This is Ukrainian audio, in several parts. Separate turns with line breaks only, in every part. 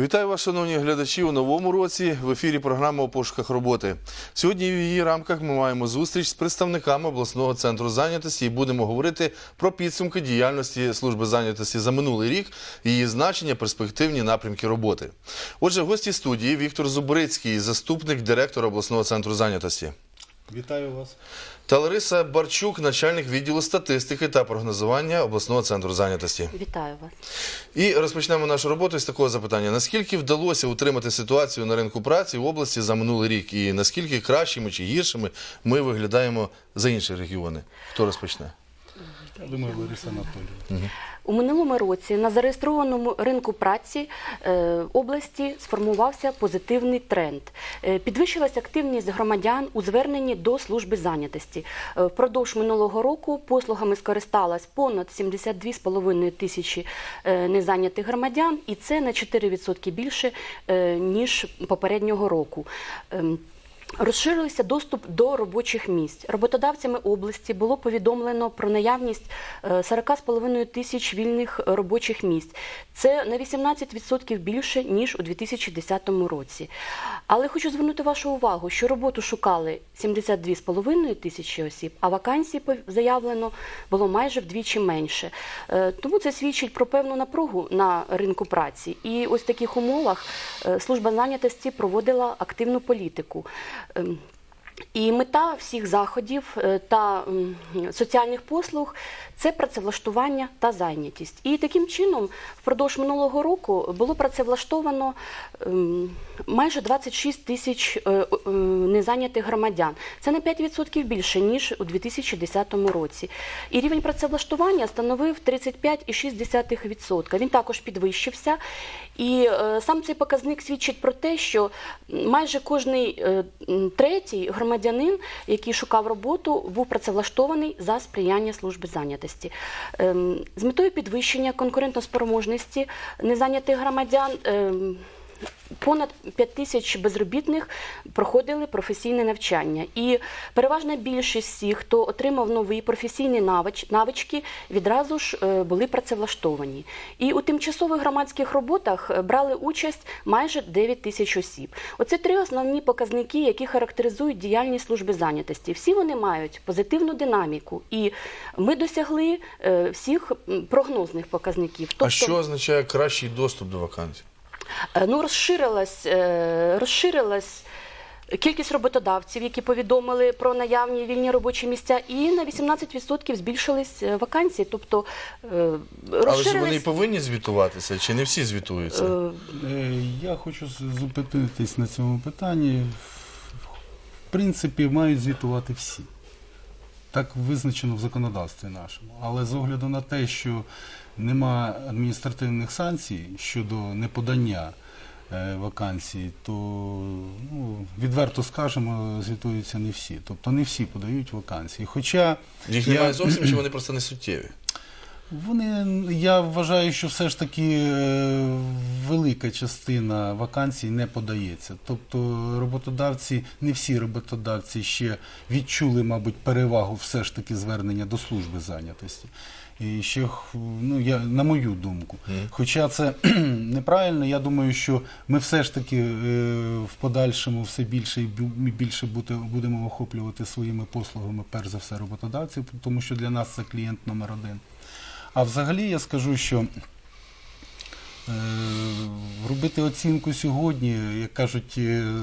Вітаю вас, шановні глядачі, у новому році в ефірі програма у пошуках роботи. Сьогодні в її рамках ми маємо зустріч з представниками обласного центру зайнятості і будемо говорити про підсумки діяльності служби зайнятості за минулий рік, її значення, перспективні напрямки роботи. Отже, гості студії Віктор Зубрицький, заступник директора обласного центру зайнятості.
Вітаю вас.
Та Лариса Барчук, начальник відділу статистики та прогнозування обласного центру зайнятості.
Вітаю вас.
І розпочнемо нашу роботу з такого запитання: наскільки вдалося утримати ситуацію на ринку праці в області за минулий рік, і наскільки кращими чи гіршими ми виглядаємо за інші регіони? Хто розпочне?
Думаю, Лариса Анатоліївна.
У минулому році на зареєстрованому ринку праці е, області сформувався позитивний тренд. Е, підвищилась активність громадян у зверненні до служби зайнятості. Е, впродовж минулого року послугами скористалось понад 72,5 тисячі незайнятих громадян, і це на 4% більше ніж попереднього року. Розширився доступ до робочих місць. Роботодавцями області було повідомлено про наявність е, 40,5 тисяч вільних е, робочих місць. Це на 18% більше ніж у 2010 році. Але хочу звернути вашу увагу, що роботу шукали 72,5 тисячі осіб, а вакансій заявлено було майже вдвічі менше. Е, Тому це свідчить про певну напругу на ринку праці. І ось в таких умовах е, служба зайнятості проводила активну політику. Ем, І мета всіх заходів е, та соціальних послуг це працевлаштування та зайнятість. І таким чином, впродовж минулого року було працевлаштовано ем, майже 26 тисяч е, е, незайнятих громадян. Це на 5% більше ніж у 2010 році. І рівень працевлаштування становив 35,6%. Він також підвищився. І е, сам цей показник свідчить про те, що майже кожний третій громадянин, який шукав роботу, був працевлаштований за сприяння служби зайнятості. Ем, З метою підвищення конкурентоспроможності незайнятих громадян. Понад 5 тисяч безробітних проходили професійне навчання, і переважна більшість всіх, хто отримав нові професійні навич, навички, відразу ж е, були працевлаштовані. І у тимчасових громадських роботах е, брали участь майже 9 тисяч осіб. Оце три основні показники, які характеризують діяльність служби зайнятості. Всі вони мають позитивну динаміку, і ми досягли е, всіх прогнозних показників.
А що означає кращий доступ до вакансій?
Е, Ну, розширилась, е, розширилась кількість роботодавців, які повідомили про наявні вільні робочі місця, і на 18% збільшились е, вакансії. Тобто е,
Але ж вони
розширились.
повинні звітуватися, чи не всі звітуються?
Я хочу зупинитись на цьому питанні. В принципі, мають звітувати всі. Так визначено в законодавстві нашому. Але з огляду на те, що нема адміністративних санкцій щодо неподання е, вакансій, то ну, відверто скажемо, звітуються не всі. Тобто не всі подають вакансії. Хоча
Їх
я-
немає зовсім, чи вони просто не суттєві?
Вони, я вважаю, що все ж таки е, велика частина вакансій не подається. Тобто роботодавці, не всі роботодавці ще відчули, мабуть, перевагу все ж таки звернення до служби зайнятості. І ще, ну, я, на мою думку. Хоча це неправильно, я думаю, що ми все ж таки е, в подальшому все більше і більше бути- будемо охоплювати своїми послугами, перш за все, роботодавців, тому що для нас це клієнт номер один. А взагалі я скажу, що е, робити оцінку сьогодні, як кажуть, е,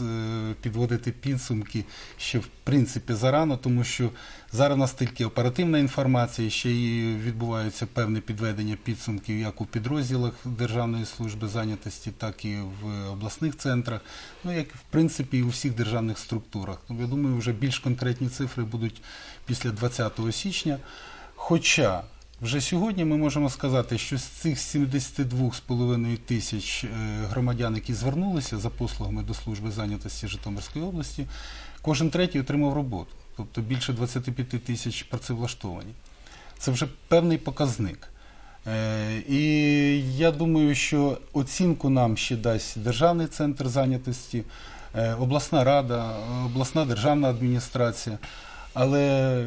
е, підводити підсумки ще в принципі зарано, тому що зараз у нас тільки оперативна інформація, ще й відбуваються певне підведення підсумків як у підрозділах Державної служби зайнятості, так і в обласних центрах, ну як в принципі і у всіх державних структурах. Ну, я думаю, вже більш конкретні цифри будуть після 20 січня. Хоча вже сьогодні ми можемо сказати, що з цих 72,5 тисяч е, громадян, які звернулися за послугами до служби зайнятості Житомирської області, кожен третій отримав роботу, тобто більше 25 тисяч працевлаштовані. Це вже певний показник. Е, І я думаю, що оцінку нам ще дасть Державний центр зайнятості, е, обласна рада, обласна державна адміністрація. Але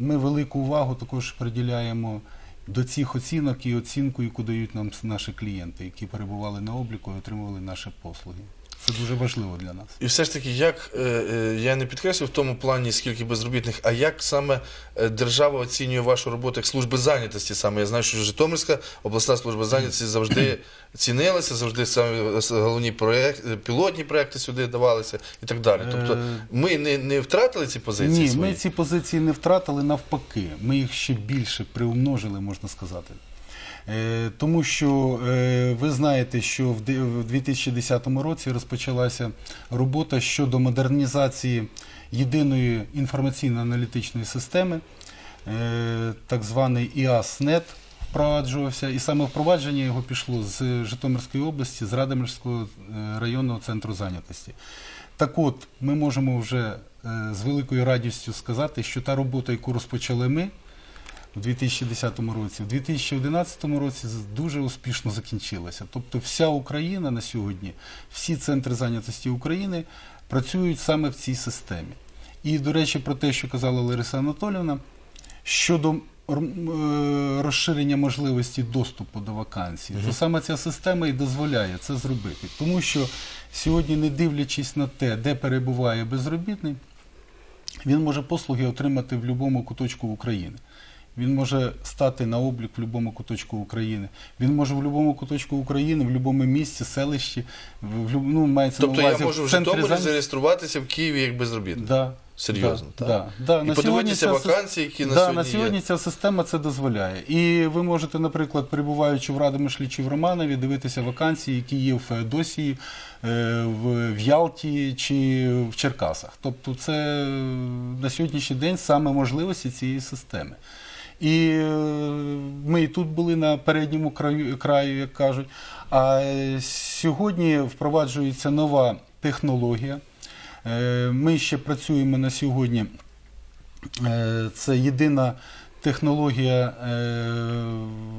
ми велику увагу також приділяємо до цих оцінок і оцінку, яку дають нам наші клієнти, які перебували на обліку і отримували наші послуги. Це дуже важливо для нас.
І все ж таки, як е, е, я не підкреслю в тому плані, скільки безробітних, а як саме е, держава оцінює вашу роботу як служби зайнятості? Саме я знаю, що Житомирська обласна служба зайнятості завжди цінилася, завжди саме головні проекти, пілотні проекти сюди давалися і так далі. Тобто, ми не, не втратили ці позиції
Ні,
свої.
ми ці позиції не втратили навпаки. Ми їх ще більше приумножили, можна сказати. Е, Тому що е, ви знаєте, що в 2010 році розпочалася робота щодо модернізації єдиної інформаційно-аналітичної системи, е, так званий ІАСНЕТ впроваджувався, і саме впровадження його пішло з Житомирської області, з Радомирського районного центру зайнятості. Так от, ми можемо вже з великою радістю сказати, що та робота, яку розпочали ми у 2010 році, в 2011 році дуже успішно закінчилася. Тобто вся Україна на сьогодні, всі центри зайнятості України працюють саме в цій системі. І, до речі, про те, що казала Лариса Анатолівна, щодо е, розширення можливості доступу до вакансій, то саме ця система і дозволяє це зробити. Тому що сьогодні, не дивлячись на те, де перебуває безробітний, він може послуги отримати в будь-якому куточку України. Він може стати на облік в будь-якому куточку України. Він може в будь-якому куточку України, в будь-якому місці, селищі, в, в, люб- ну, мається
Тобто
на
я можу в
центрі
Житомирі
зайнятості.
зареєструватися в Києві як безробітний.
Да.
Серйозно,
да,
так?
Да, да.
І
На
подивитися
сьогодні ця
вакансії, які на сьогодні
на
є.
ця система це дозволяє. І ви можете, наприклад, перебуваючи в Радомишлі чи в Романові, дивитися вакансії, які є в Феодосії, е, в, в Ялті чи в Черкасах. Тобто, це на сьогоднішній день саме можливості цієї системи. І е, ми і тут були на передньому краю, краю, як кажуть. А е, сьогодні впроваджується нова технологія. Е, Ми ще працюємо на сьогодні. Це єдина технологія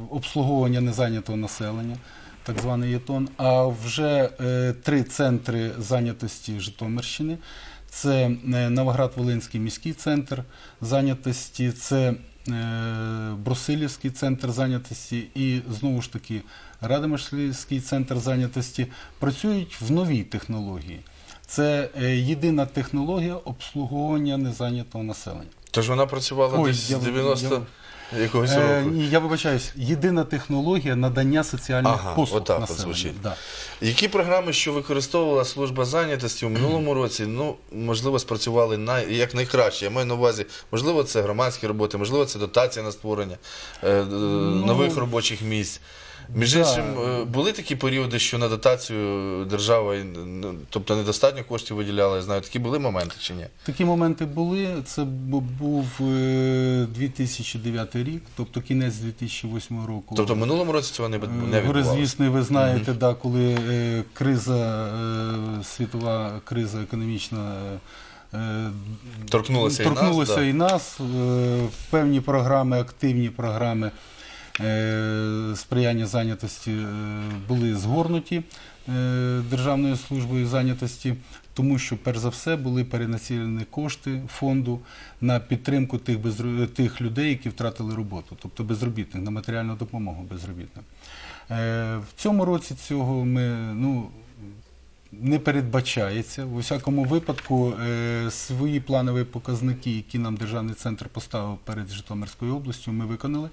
обслуговування незайнятого населення, так званий ЄТОН. А вже три центри зайнятості Житомирщини. Це Новоград-Волинський міський центр зайнятості, це Брусилівський центр зайнятості і знову ж таки Радомишльський центр зайнятості працюють в новій технології. Це е, єдина технологія обслуговування незайнятого населення.
Тож вона працювала
Ой,
десь з 90 якогось
Е,
року.
ні, я вибачаюсь, єдина технологія надання соціальних
Ага,
послуг
отак от
населенню.
звучить.
Да.
Які програми, що використовувала служба зайнятості у минулому році, ну можливо, спрацювали най, як найкраще. Я маю на увазі, можливо, це громадські роботи, можливо, це дотація на створення е, е, нових робочих місць. Між іншим, е, були такі періоди, що на дотацію держава, е, ну, тобто недостатньо коштів виділяла. Я знаю, такі були моменти чи ні?
Такі моменти були. Це бу- був е, 2009 рік, тобто кінець 2008 року.
Тобто в минулому році цього не, не відбувалося.
Горизвісний, ви знаєте, да, коли е, криза, е, світова криза економічна е,
Торкнулося і нас,
торкнулася і нас. Е, певні програми, активні програми е, сприяння зайнятості е, були згорнуті е, Державною службою зайнятості, тому що, перш за все, були перенацілені кошти фонду на підтримку тих, безру- тих людей, які втратили роботу, тобто безробітних, на матеріальну допомогу безробітним. Е, В цьому році цього ми ну, не передбачається. У всякому випадку е, свої планові показники, які нам державний центр поставив перед Житомирською областю, ми виконали.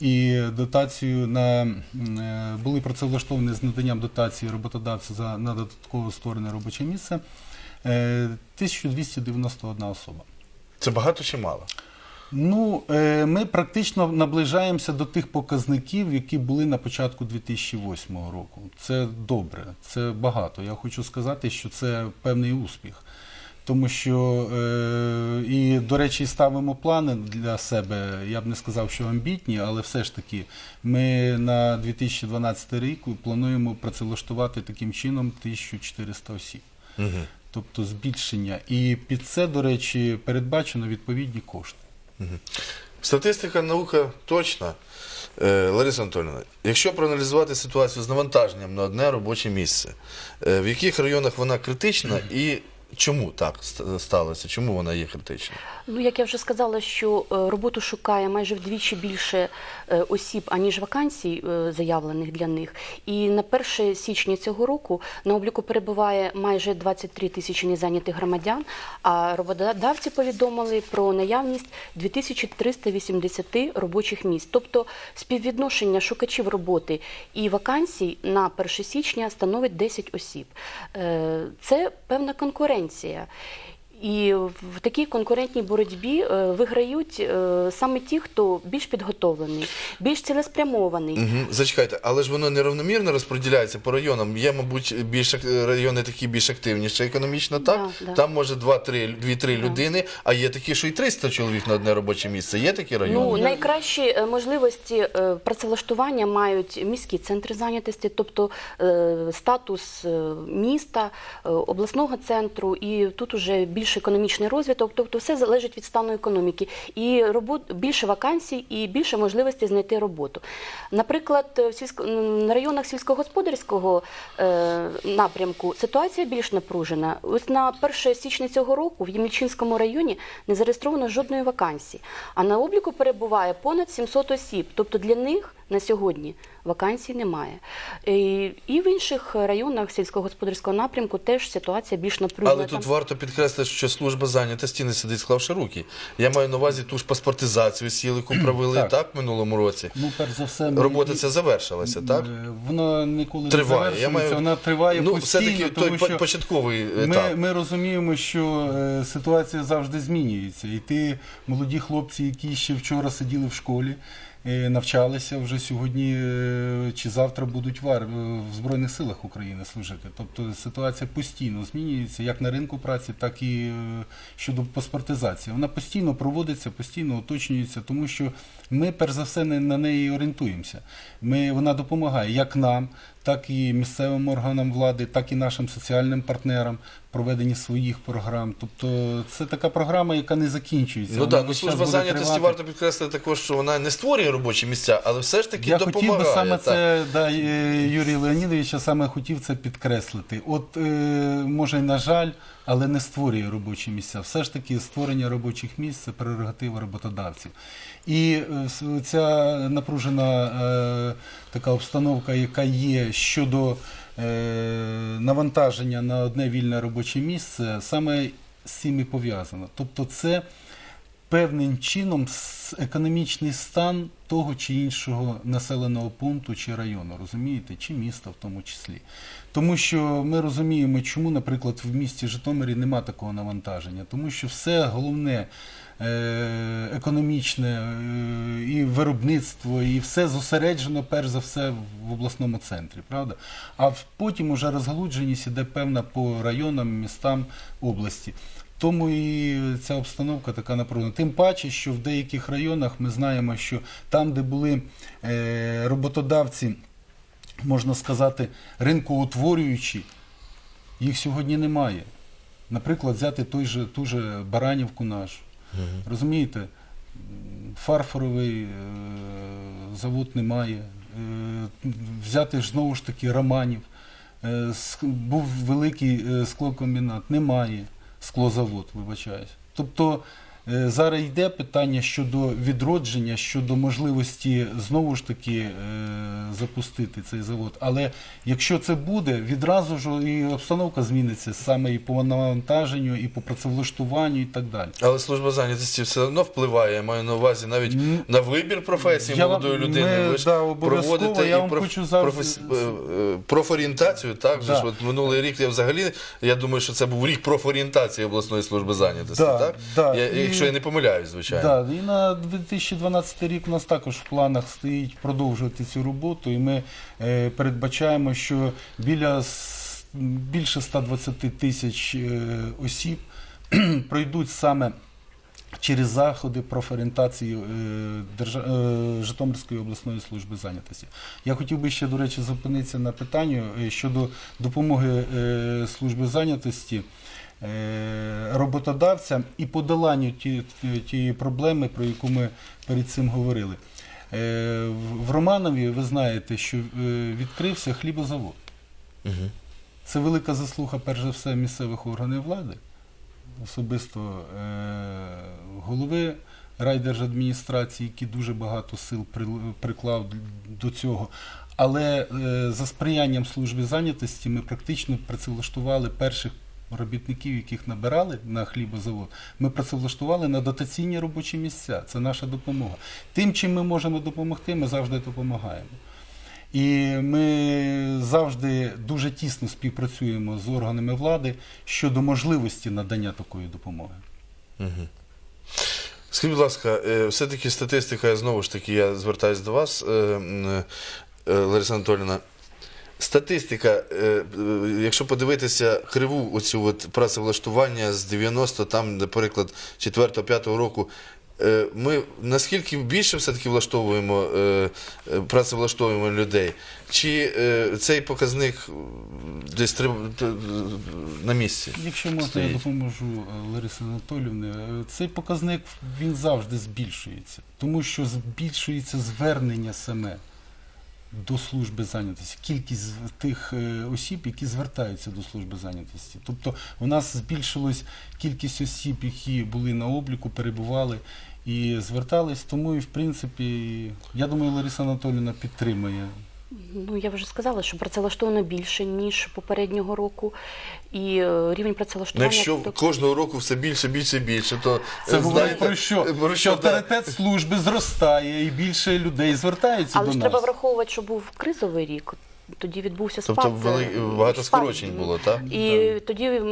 І дотацію на е, були працевлаштовані з наданням дотації роботодавцю за на додатково створене робоче місце. е, 1291 особа.
Це багато чи мало?
Ну, е, ми практично наближаємося до тих показників, які були на початку 2008 року. Це добре, це багато. Я хочу сказати, що це певний успіх. Тому що, е, і, до речі, ставимо плани для себе. Я б не сказав, що амбітні, але все ж таки, ми на 2012 рік плануємо працевлаштувати таким чином 1400 осіб.
Угу.
Тобто збільшення. І під це, до речі, передбачено відповідні кошти.
Статистика, наука точна. Е, Лариса Анатольовна, якщо проаналізувати ситуацію з навантаженням на одне робоче місце, е, в яких районах вона критична і Чому так сталося? Чому вона є критичною?
Ну, як я вже сказала, що е, роботу шукає майже вдвічі більше е, осіб, аніж вакансій е, заявлених для них. І на 1 січня цього року на обліку перебуває майже 23 тисячі незайнятих громадян, а роботодавці повідомили про наявність 2380 робочих місць. Тобто співвідношення шукачів роботи і вакансій на 1 січня становить 10 осіб. Це певна конкуренція конференція. І в такій конкурентній боротьбі е, виграють е, саме ті, хто більш підготовлений, більш цілеспрямований.
Угу. Зачекайте, але ж воно нерівномірно розподіляється по районам. Є, мабуть, більш райони такі більш активніші економічно, так?
Да, да.
Там може 2-3 людини, а є такі, що і 300 чоловік на одне робоче місце. Є такі райони?
Ну, найкращі е, можливості працевлаштування мають міські центри зайнятості, тобто статус міста, обласного центру, і тут уже більш економічний розвиток, тобто все залежить від стану економіки. І робот, більше вакансій і більше можливостей знайти роботу. Наприклад, в сільсько, на районах сільськогосподарського е, напрямку ситуація більш напружена. Ось на 1 січня цього року в Ємільчинському районі не зареєстровано жодної вакансії, а на обліку перебуває понад 700 осіб. Тобто для них на сьогодні вакансій немає. І, і в інших районах сільськогосподарського напрямку теж ситуація більш напружена.
Але тут варто підкреслити, що служба зайнятості не сидить, склавши руки. Я маю на увазі ту ж паспортизацію сіл, яку провели
Так.
так в минулому році.
Ну, перш за все, ми-
Робота ця завершилася, так?
Е, Вона ніколи
Триває.
не
Я
завершується,
маю...
вона триває
ну,
постійно,
все-таки
тому
той
що
початковий
ми,
етап.
ми розуміємо, що е, ситуація завжди змінюється. І ті молоді хлопці, які ще вчора сиділи в школі, е, навчалися вже сьогодні е, чи завтра будуть в, ар- в Збройних силах України служити. Тобто ситуація постійно змінюється як на ринку праці, так і е, щодо паспортизації. Вона постійно проводиться, постійно уточнюється, тому що ми перш за все не- на неї орієнтуємося. Ми, вона допомагає як нам, так і місцевим органам влади, так і нашим соціальним партнерам в проведенні своїх програм. Тобто це така програма, яка не закінчується.
Ну так, ну служба зайнятості
тривати.
варто підкреслити також, що вона не створює робочі місця, але все ж таки
Я
допомагає.
хотів би саме
так.
це, да, е, Юрій Леонідович, я саме хотів це підкреслити. От, е, може, на жаль, але не створює робочі місця. Все ж таки, створення робочих місць це прерогатива роботодавців. І е, ця напружена така обстановка, яка є щодо е, навантаження на одне вільне робоче місце, саме з цим і пов'язано. Тобто, це певним чином економічний стан того чи іншого населеного пункту чи району, розумієте, чи міста в тому числі. Тому що ми розуміємо, чому, наприклад, в місті Житомирі нема такого навантаження, тому що все головне. Е, Економічне е, і виробництво, і все зосереджено перш за все в обласному центрі, правда? А потім уже розгалудженість іде певна по районам, містам області. Тому і ця обстановка така напружена. Тим паче, що в деяких районах ми знаємо, що там, де були е, роботодавці, можна сказати, ринкоутворюючі, їх сьогодні немає. Наприклад, взяти той же, ту же Баранівку нашу. Розумієте, фарфоровий е, завод немає. Е, взяти ж знову ж таки Романів. Е, був великий склокомбінат, немає склозавод, вибачаюсь. Тобто зараз йде питання щодо відродження, щодо можливості знову ж таки е, запустити цей завод. Але якщо це буде, відразу ж і обстановка зміниться саме і по навантаженню, і по працевлаштуванню, і так далі.
Але служба зайнятості все одно впливає, я маю на увазі навіть на вибір професії
я
молодої людини.
ми,
Ви ж
да,
проводите
я
і проф-
зараз-
професі- е, е, профорієнтацію. Так,
Да.
ж, от минулий рік я взагалі, я думаю, що це був рік профорієнтації обласної служби зайнятості.
Да,
так?
да,
Я, Якщо я не помиляюсь, звичайно.
Да, і на 2012 рік у нас також в планах стоїть продовжувати цю роботу, і ми е, передбачаємо, що біля с- більше 120 тисяч е, осіб пройдуть саме через заходи профорієнтації е, е, Житомирської обласної служби зайнятості. Я хотів би ще, до речі, зупинитися на питанню е, щодо допомоги е, служби зайнятості роботодавцям і подоланню ті- тієї проблеми, про яку ми перед цим говорили. Е, в- Романові ви знаєте, що е, відкрився хлібозавод.
Мгм.
Це велика заслуга, перш за все, місцевих органів влади, особисто е- голови райдержадміністрації, який дуже багато сил приклав до цього. Але е, за сприянням служби зайнятості ми практично працевлаштували перших робітників, яких набирали на хлібозавод. Ми працевлаштували на дотаційні робочі місця. Це наша допомога. Тим, чим ми можемо допомогти, ми завжди допомагаємо. І ми завжди дуже тісно співпрацюємо з органами влади щодо можливості надання такої допомоги.
Скажіть, будь ласка, е, все-таки статистика, знову ж таки, я звертаюся до вас, е, е, Лариса Анатоліївна. Статистика, е, е, якщо подивитися криву оцю от працевлаштування з 90, там, наприклад, 4-5 року, е, ми наскільки більше все-таки влаштовуємо, працевлаштовуємо людей? Чи цей показник десь треба на місці?
Якщо можна,
стоїть?
я допоможу Ларисі Анатолівні. Цей показник він завжди збільшується, тому що збільшується звернення саме до служби зайнятості, кількість тих е, осіб, які звертаються до служби зайнятості. Тобто у нас збільшилась кількість осіб, які були на обліку, перебували і звертались. Тому і в принципі, я думаю, Лариса Анатолійовна підтримує
Ну, я вже сказала, що працевлаштовано більше, ніж попереднього року. І е, рівень
Ну,
працевлаштування...
Якщо
так-
кожного року все більше, більше, більше, то
Це
е,
говорить
знаєте,
про що?
е, Про
що авторитет служби зростає і більше людей звертаються
Але
до
ж
нас.
треба враховувати, що був кризовий рік. Тоді відбувся спад.
Тобто вели...
е,
багато
спад.
скорочень було, так?
І тоді е,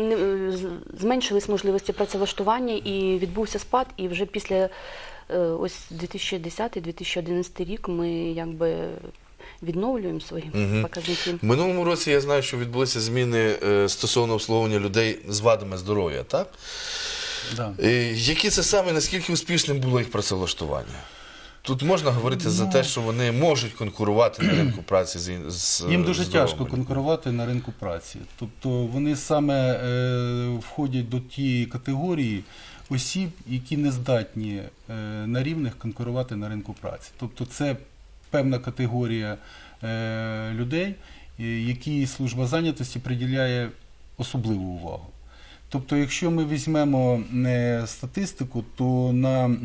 з- зменшились можливості працевлаштування, і відбувся спад. І вже після е, ось 2010-2011 рік ми якби відновлюємо свої
Мгм.
показники.
В минулому році я знаю, що відбулися зміни е, стосовно обслуговування людей з вадами здоров'я, так?
Да.
Е, Які це саме, наскільки успішним було їх працевлаштування? Тут можна говорити за
Ну.
те, що вони можуть конкурувати на ринку праці з, з
Їм дуже тяжко конкурувати на ринку праці. Тобто вони саме е, входять до тієї категорії осіб, які не здатні е, на рівних конкурувати на ринку праці. Тобто це певна категорія е, людей, е, які служба зайнятості приділяє особливу увагу. Тобто, якщо ми візьмемо е, статистику, то на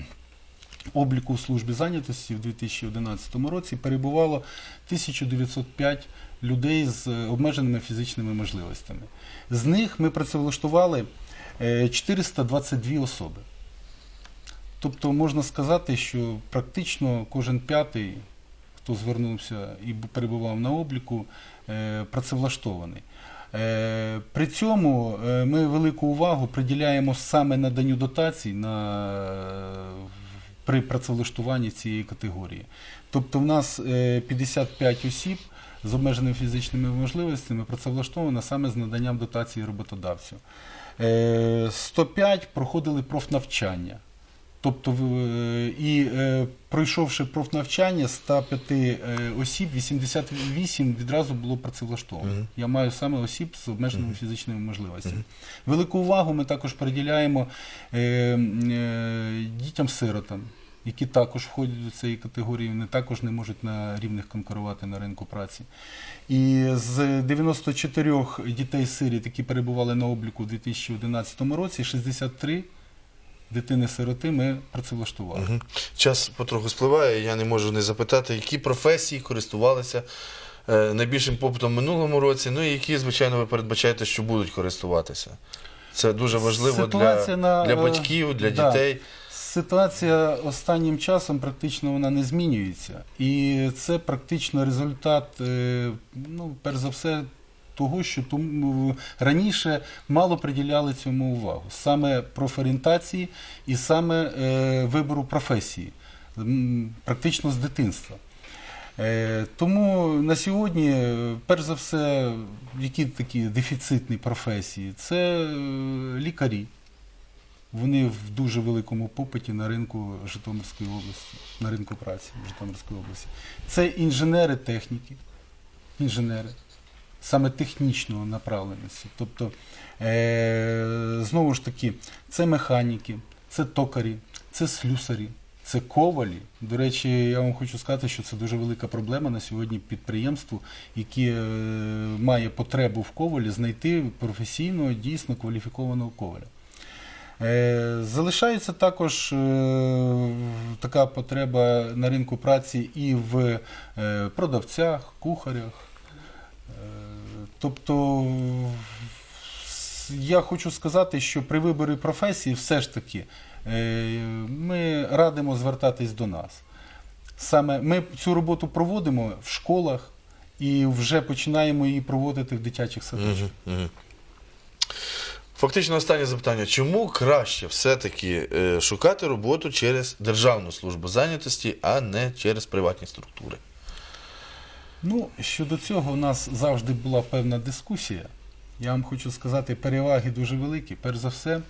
обліку в службі зайнятості в 2011 році перебувало 1905 людей з обмеженими фізичними можливостями. З них ми працевлаштували е, 422 особи. Тобто можна сказати, що практично кожен п'ятий, хто звернувся і перебував на обліку, е, працевлаштований. Е, При цьому е, ми велику увагу приділяємо саме наданню дотацій на, при працевлаштуванні цієї категорії. Тобто в нас е, 55 осіб з обмеженими фізичними можливостями працевлаштовано саме з наданням дотації роботодавцю. Е, 105 проходили профнавчання. Тобто, е, і е, пройшовши профнавчання, з 105 е, осіб 88 відразу було працевлаштовано.
Мгм.
Я маю саме осіб з обмеженими фізичними можливостями. Велику увагу ми також приділяємо дітям-сиротам, які також входять до цієї категорії, вони також не можуть на рівних конкурувати на ринку праці. І з 94 дітей-сиріт, які перебували на обліку у 2011 році, 63 дитини-сироти ми працевлаштували.
Мгм. Час потроху спливає, я не можу не запитати, які професії користувалися е, найбільшим попитом в минулому році, ну і які, звичайно, ви передбачаєте, що будуть користуватися. Це дуже важливо для,
на,
для
е,
батьків, для
да.
дітей.
Ситуація останнім часом практично вона не змінюється. І це практично результат, е, ну, перш за все, того, що тому, раніше мало приділяли цьому увагу. Саме профорієнтації і саме е, вибору професії, практично з дитинства. Е, Тому на сьогодні, е, перш за все, які такі дефіцитні професії, це лікарі. Вони в дуже великому попиті на ринку Житомирської області, на ринку праці Житомирської області. Це інженери техніки, інженери, саме технічного направленості. Тобто, е, знову ж таки, це механіки, це токарі, це слюсарі, це ковалі. До речі, я вам хочу сказати, що це дуже велика проблема на сьогодні підприємству, яке е, має потребу в ковалі, знайти професійного, дійсно кваліфікованого коваля. Е, Залишається також е, така потреба на ринку праці і в продавцях, кухарях. Тобто я хочу сказати, що при виборі професії все ж таки е, ми радимо звертатись до нас. Саме ми цю роботу проводимо в школах і вже починаємо її проводити в дитячих садочках.
Фактично останнє запитання. Чому краще все-таки е, шукати роботу через Державну службу зайнятості, а не через приватні структури?
Ну, щодо цього, у нас завжди була певна дискусія. Я вам хочу сказати, переваги дуже великі. Перш за все,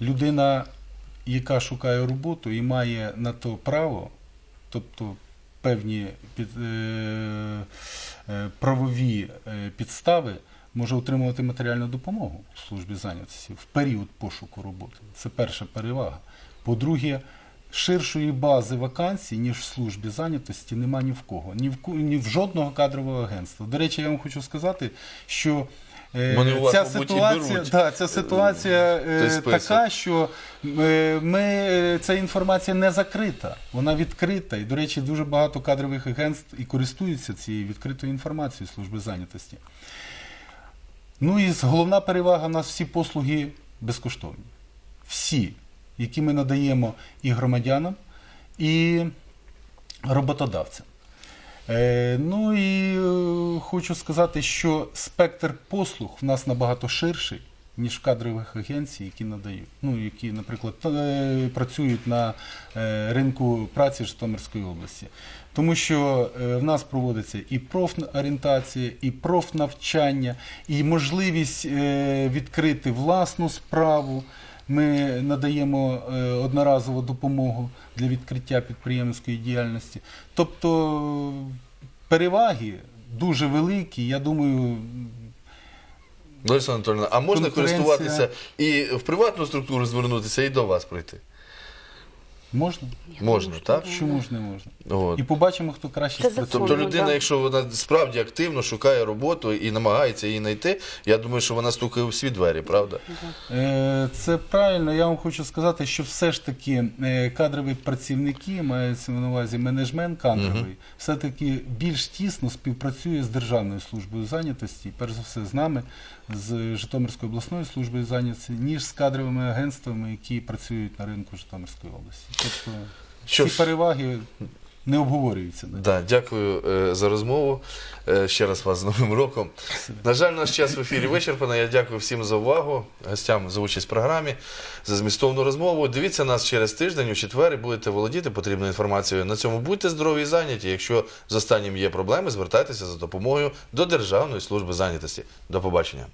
людина, яка шукає роботу і має на то право, тобто певні під, е, е, правові е, підстави, може отримувати матеріальну допомогу в службі зайнятості в період пошуку роботи. Це перша перевага. По-друге, ширшої бази вакансій, ніж в службі зайнятості, нема ні в кого, ні в, ні в жодного кадрового агентства. До речі, я вам хочу сказати, що е,
вас,
ця,
мабуть,
ситуація,
беруть,
да, ця ситуація
той
е, така, що е, ми, е, ця інформація не закрита, вона відкрита. І, до речі, дуже багато кадрових агентств і користуються цією відкритою інформацією служби зайнятості. Ну і головна перевага в нас всі послуги безкоштовні. Всі, які ми надаємо і громадянам, і роботодавцям. Е, ну і е, хочу сказати, що спектр послуг в нас набагато ширший, ніж в кадрових агенцій, які надають. Ну, які, наприклад, е, працюють на ринку праці Житомирської області. Тому що в нас проводиться і профорієнтація, і профнавчання, і можливість відкрити власну справу. Ми надаємо е, одноразову допомогу для відкриття підприємницької діяльності. Тобто переваги дуже великі. Я думаю,
Лариса Анатольовна, а можна користуватися і в приватну структуру звернутися, і до вас прийти?
Можна.
Можна, так?
Чому ж не можна?
От.
І побачимо, хто краще
Це
спрацює.
Тобто людина, якщо вона справді активно шукає роботу і намагається її знайти, я думаю, що вона стукає у всі двері, правда?
Е, Це правильно. Я вам хочу сказати, що все ж таки е, кадрові працівники, мається на увазі менеджмент кадровий, все-таки більш тісно співпрацює з Державною службою зайнятості, перш за все з нами, з Житомирською обласною службою зайнятості, ніж з кадровими агентствами, які працюють на ринку Житомирської області. Тобто
Що
ці
ж,
переваги не обговорюються.
Да, дякую е, за розмову. Е, ще раз вас з Новим роком. На жаль, наш час в ефірі вичерпано. Я дякую всім за увагу, гостям за участь в програмі, за змістовну розмову. Дивіться нас через тиждень у четвер і будете володіти потрібною інформацією. На цьому будьте здорові і зайняті. Якщо з останнім є проблеми, звертайтеся за допомогою до Державної служби зайнятості. До побачення.